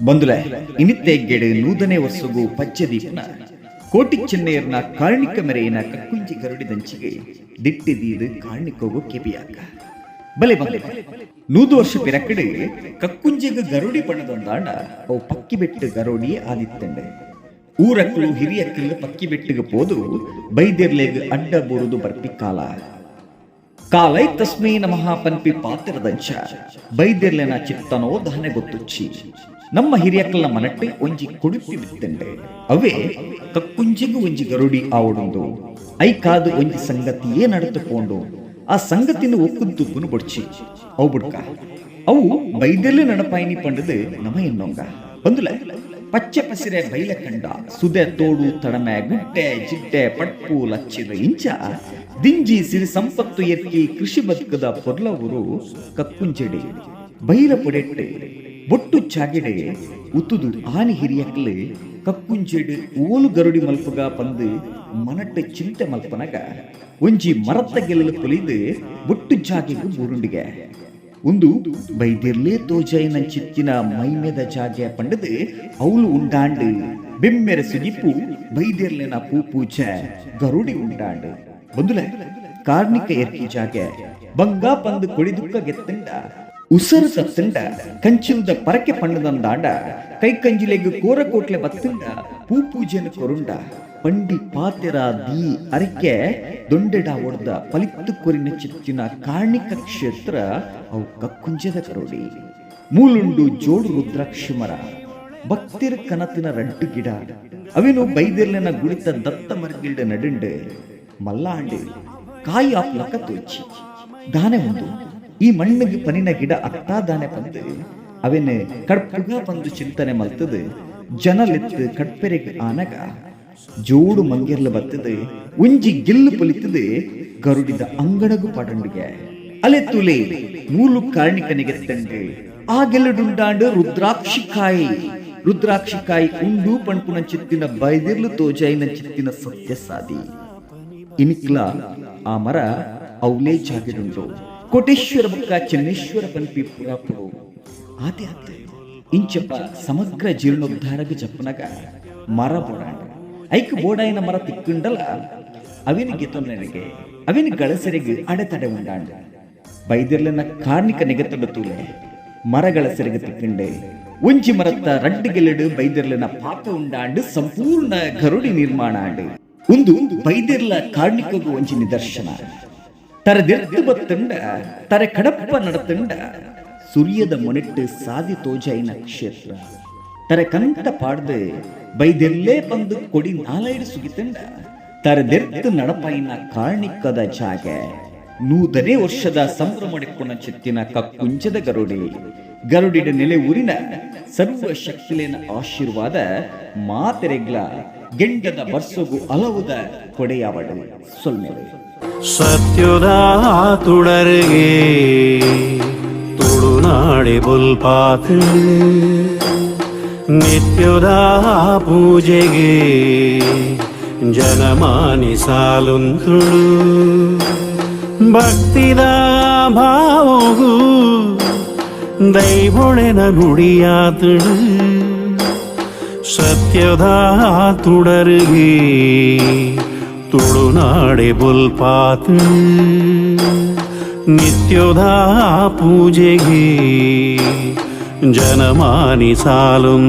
ಬಂದುಲೆ ಗೆಡ ನೂತನೆ ವರ್ಷಗೂ ಪಚ್ಚದೀಪನ ಕೋಟಿ ಚೆನ್ನೈಯರ್ನ ಕಾರ್ಣಿಕ ಮೆರೆಯಿನ ಕಕ್ಕುಂಜಿ ಗರುಡಿದಂಚಿಗೆ ದಿಟ್ಟಿದೀದು ಕಾರ್ಣಿಕೋಗು ಕೆಪಿಯಾಕ ಬಲೆ ಬಲೆ ನೂದು ವರ್ಷ ಪಿರಕಡೆ ಕಕ್ಕುಂಜಿಗ ಗರುಡಿ ಬಣ್ಣದೊಂದಾಂಡ ಅವು ಪಕ್ಕಿ ಬೆಟ್ಟು ಗರುಡಿ ಆದಿತ್ತೆಂಡೆ ಊರಕ್ಕಳು ಹಿರಿಯಕ್ಕಳು ಪಕ್ಕಿ ಬೆಟ್ಟಿಗೆ ಪೋದು, ಬೈದಿರ್ಲೆಗ್ ಅಡ್ಡ ಬೂರುದು ಬರ್ಪಿ ಕಾಲ ಕಾಲೈ ತಸ್ಮೈ ನಮಃ ಪನ್ಪಿ ಪಾತ್ರದಂಚ. ಬೈದಿರ್ಲೆನ ಚಿತ್ತನೋ ದಹನೆ ಗೊತ್ತುಚ್ಚಿ. ನಮ್ಮ ಹಿರಿಯಕ್ಕಲ ಮನಟ್ಟೆ ಒಂಜಿ ಕುಡಿಪಿ ಬಿತ್ತಂಡೆ. ಅವೇ ಕಕ್ಕುಂಜಿಗು ಒಂಜಿ ಗರುಡಿ ಆವಡುಂದು ಐ ಕಾದು ಒಂಜಿ ಸಂಗತಿಯೇ ನಡೆದುಕೊಂಡು. ಆ ಸಂಗತಿನ ಒಕ್ಕುದ್ದು ಗುನು ಬಡ್ಚಿ ಅವು ಬುಡ್ಕ. ಅವು ಬೈದಲ್ಲೇ ನಡಪಾಯಿನಿ ಪಂಡದು ನಮ ಎನ್ನೊಂಗ ಬಂದುಲ. ಪಚ್ಚೆ ಪಸಿರೆ ಬೈಲ ಕಂಡ, ಸುದೆ ತೋಡು ತಡಮೆ ಗುಡ್ಡೆ ಜಿಡ್ಡೆ ಪಟ್ಪು ಲಚ್ಚಿದ ಇಂಚ. ದಿಂಜಿ ಸಿರಿ ಸಂಪತ್ತು ಎತ್ತಿ ಕೃಷಿ ಬದುಕದ ಪೊರ್ಲವರು ಕಕ್ಕುಂಜೆಡೆ, ಬೈಲ ಪೊಡೆಟ್ಟೆ, ಬೊಟ್ಟು ಚಾಗೆಡೆ ಉತ್ತುದು ಆನಿ ಹಿರಿಯಕ್ಲೆ, ಕಕ್ಕುಂಜೆಡು ಓಲು ಗರುಡಿ ಮಲ್ಪಗ ಪಂದು ಮನಟ್ಟೆ ಚಿಂತೆ ಮಲ್ಪನಗ. ಒಂಜಿ ಮರತ್ತ ಗೆಲ್ಲಲು ಪೊಲಿದು, ಬೊಟ್ಟು ಜಾಗಿಗೂ ಬೂರುಂಡಿಗೆ ಒಂದು ಬೈದಿರ್ಲೇ ತೋಜೈನ ಚಿತ್ತಿನ ಮೈಮೆದ ಜಾಗೆ ಪಂಡದ ಅವಳು ಉಂಡಾಂಡು ಸಿಗಿಪ್ಪು ಸುಜಿಪ್ಪು ಬೈದಿರ್ಲೆನ ಪೂಜೆ ಗರುಡಿ ಉಂಡಾಂಡು. ಬಂದುಲೆ, ಕಾರ್ಣಿಕ ಎರ್ಕಿ ಜಾಗೆ ಬಂಗಾ ಪಂದು ಕೊಳಿದುಕ್ಕ ಗೆತ್ತಂಡ, ಉಸರು ಸತ್ತಂಡ, ಕಂಚಿಲ್ದ ಪರಕೆ ಪಂಡದಂದಾಂಡ ಕೈ ಕಂಜಿಲೆಗೆ ಕೋರಕೋಟ್ಲೆ ಬತ್ತಂಡ ಪೂ ಪೂಜೆಯನ್ನು ಕೊರುಂಡ. ಪಂಡಿ ಪಾತೆರ ದಿ ಅರಿಕೆ ದೊಂಡೆಡ ಒಡ್ದ ಫಲಿತ್ತು ಕೊರಿನ ಚಿತ್ತಿನ ಕಾರ್ಣಿಕ ಕ್ಷೇತ್ರ ಅವು ಕಕ್ಕುಂಜದ ಕರೋಡಿ. ಮೂಲುಂಡು ಜೋಡು ರುದ್ರಾಕ್ಷಿ ಮರ ಭಕ್ತಿರ ಕನತಿನ ರಡ್ಡು ಗಿಡ, ಅವಿನು ಬೈದಿರ್ಲೆನ ಗುಳಿತ ದತ್ತ ಮರಗಿಲ್ಡ ನಡುಂಡೆ, ಮಲ್ಲಾಂಡೆ, ಕಾಯಿ ಆಪ್ಲಕ ತೋಚಿ. ದಾನೆ ಒಂದು, ಈ ಮಣ್ಣಿಗೆ ಪನಿನ ಗಿಡ ಅತ್ತಾ ದಾನೆ ಪಂದೆ, ಅವೆನ್ ಕಡ್ಪುಗ ಬಂದು ಚಿಂತನೆ ಮಲ್ತದೆ ಜನಲೆತ್ತು ಕಡ್ಪೆರೆಗೆ ಆನಗ. ಜೋಡು ಮಂಗಿರ್ಲ ಬತ್ತದೆ ಒಂಜಿ ಗಿಲ್ಲು ಪಲಿತದೆ, ಗರುಡಿದ ಅಂಗಡಗು ಪಡಂಡಿಗೆ. ಅಲೆತ್ತುಲೆ ಮೂಲು ಕಾರಣಿಕನಿಗೆ ತಂಡೆ ಆ ಗೆಲ್ಲಡುಂಡಾಂಡು ರುದ್ರಾಕ್ಷಿಕಾಯಿ ರುದ್ರಾಕ್ಷಿಕಾಯಿ ಉಂಡು ಪಣ್ಪುನ ಚಿತ್ತಿನ ಬೈದಿರ್ಲು ತೋಜಾಯಿನ ಚಿತ್ತಿನ ಸತ್ಯ ಸಾದಿ. ಇನಿಕ್ಲ ಆ ಮರ ಅವಲೇ ಜಾಗಿಡುಂಡು ಕೋಟೇಶ್ವರ ಬುಕ್ಕ ಚನ್ನೇಶ್ವರ ಪನ್ಪಿ ಪುರಾಪುರು ಆತೆ ಇಂಚಪ್ಪ ಸಮಗ್ರ ಜೀರ್ಣೋದ್ಧಾರಗ ಜಪ್ಪನಗ ಮರ ಬೋಡಾಂಡ. ಐಕ್ ಬೋಡಾಯಿನ ಮರ ತಿಕ್ಕುಂಡಲ ಅವಿನ ಗೆತೊನ್ನನಿಗೆ ಅವಿನ ಗಳಸರಿಗೆ ಅಡೆತಡೆ ಉಂಡಾಂಡ ಬೈದಿರ್ಲನ ಕಾರ್ಣಿಕ ನೆಗೆತೊಂಡ ತೂಲೆ ಮರಗಳ ಸೆರೆಗೆ ತಿಕ್ಕಂಡೆ ಒಂಜಿ ಮರತ್ತ ರಡ್ಡು ಗೆಲ್ಲಡು ಬೈದಿರ್ಲನ ಪಾತ ಉಂಡಾಂಡು ಸಂಪೂರ್ಣ ಗರುಡಿ ನಿರ್ಮಾಣ ಆಂಡು ಒಂದು ಬೈದಿರ್ಲ ಕಾರ್ಣಿಕಗೂ ಒಂಜಿ ನಿದರ್ಶನ ತರದೆರ್ತು ಬತ್ತಂಡ ತರ ಕಡಪ್ಪ ನಡತಂಡ ಸುರಿಯದ ಮೊನೆಟ್ಟು ಸಾದಿ ತೋಜೈನ ಕ್ಷೇತ್ರ ತರ ಕಂತ ಪಾಡ್ದು ಬೈದೆಲ್ಲೇ ಬಂದು ಕೊಡಿ ನಾಲೈಡು ಸುಗಿತಂಡ ತರದೆರ್ತು ನಡಪಾಯಿನ ಕಾರ್ಣಿಕದ ಜಾಗೆ ನೂತನೇ ವರ್ಷದ ಸಂಭ್ರಮಡಿಕೊಂಡ ಚಿತ್ತಿನ ಕಕ್ಕುಂಚದ ಗರುಡಿ ಗರುಡಿಡ ನೆಲೆ ಊರಿನ ಸರ್ವ ಶಕ್ತಿಲೇನ ಆಶೀರ್ವಾದ ಮಾತೆರೆಗ್ಲ ಗೆಂಡದ ಬರ್ಸೊಗು ಅಲವುದ ಕೊಡೆಯಾವಡು ಸೊಲ್ಮೆವೆ ಸತ್ಯುದಾ തുടരുകേ ತುಳುನಾಡಿ ಬುಲ್ಪಾತ್ ನಿತ್ಯುದಾ ಪೂಜೆಗೆ ಜನಮಾನಿ ಸಾಲುಂತುಳು ಭಕ್ತಿದ ಭಾವವು ದೈವೊಳೆನ ನುಡಿಯಾತಳು ಸತ್ಯದಾ ತುಡರಿಗೆ ತುಳುನಾಡೆ ಬುಲ್ಪಾತು ನಿತ್ಯದಾ ಪೂಜೆಗೆ ജനമാനി സാലും